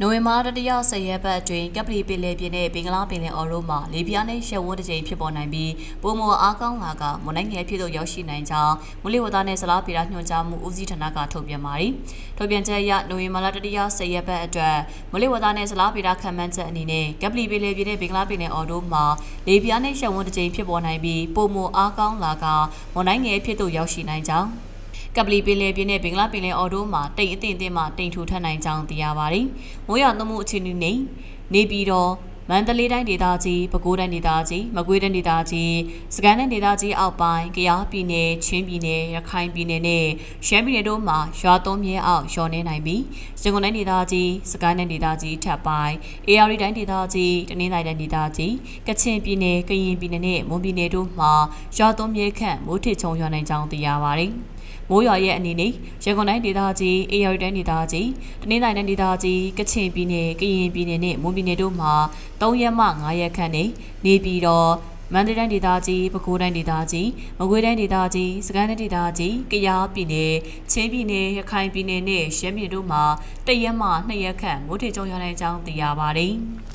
နိုဝင်ဘာတတိယ10ရက်ပတ်အတွင်းကပလီပင်လယ်ပြင်နဲ့ဘင်္ဂလားပင်လယ်အော်တို့မှာလေပြင်းနဲ့ရှက်ဝန်းတစ်ကြိမ်ဖြစ်ပေါ်နိုင်ပြီးပုံမောအားကောင်းလာကမွန်နိုင်ငံဖြစ်သို့ရောက်ရှိနိုင်ကြောင်းမူလဝသနဲ့ဇလားပေရာညွှန်ကြားမှုဦးစီးဌာနကထုတ်ပြန်ပါတယ်။ထုတ်ပြန်ချက်အရနိုဝင်ဘာလတတိယ10ရက်ပတ်အတွက်မူလဝသနဲ့ဇလားပေရာခံမှန်းချက်အနေနဲ့ကပလီပင်လယ်ပြင်နဲ့ဘင်္ဂလားပင်လယ်အော်တို့မှာလေပြင်းနဲ့ရှက်ဝန်းတစ်ကြိမ်ဖြစ်ပေါ်နိုင်ပြီးပုံမောအားကောင်းလာကမွန်နိုင်ငံဖြစ်သို့ရောက်ရှိနိုင်ကြောင်း ကပလီပင်လယ်ပြင်နဲ့ဘင်္ဂလားပင်လယ်အော်တို့မှာတိမ်အထင်အသင့်မှတိမ်ထူထပ်နိုင်ကြောင်းသိရပါတယ်။မိုးရွာသွန်းမှုအခြေအနေနဲ့နေပြည်တော်မန္တလေးတိုင်းဒေသကြီးပဲခူးတိုင်းဒေသကြီးမကွေးတိုင်းဒေသကြီးစကိုင်းတိုင်းဒေသကြီးအောက်ပိုင်းကယားပြည်နယ်ချင်းပြည်နယ်ရခိုင်ပြည်နယ်နဲ့ရှမ်းပြည်နယ်တို့မှာရွာသွန်းမြဲအောက်လျော်နေနိုင်ပြီးရန်ကုန်တိုင်းဒေသကြီးစကိုင်းတိုင်းဒေသကြီးထပ်ပိုင်းအေရီတိုင်းဒေသကြီးတနင်္သာရီတိုင်းဒေသကြီးကချင်ပြည်နယ်ကရင်ပြည်နယ်နဲ့မွန်ပြည်နယ်တို့မှာရွာသွန်းမြဲခန့်မိုးထစ်ချုံရွာနိုင်ကြောင်းသိရပါတယ်။မိုးရွာရဲ့အနေနဲ့ရန်ကုန်တိုင်းဒေသကြီးအေရတိုင်းဒေသကြီးတနင်္သာရီတိုင်းဒေသကြီးကချင်ပြည်နယ်ကရင်ပြည်နယ်နဲ့မွန်ပြည်နယ်တို့မှာ3ရက်မှ5ရက်ခန့်နေနေပြီးတော့မန္တလေးတိုင်းဒေသကြီးပဲခူးတိုင်းဒေသကြီးမကွေးတိုင်းဒေသကြီးစကိုင်းတိုင်းဒေသကြီးကယားပြည်နယ်ချင်းပြည်နယ်ရခိုင်ပြည်နယ်နဲ့ရှမ်းပြည်နယ်တို့မှာ1ရက်မှ2ရက်ခန့်မိုးထစ်ကြုံရတဲ့အကြောင်းသိရပါတယ်။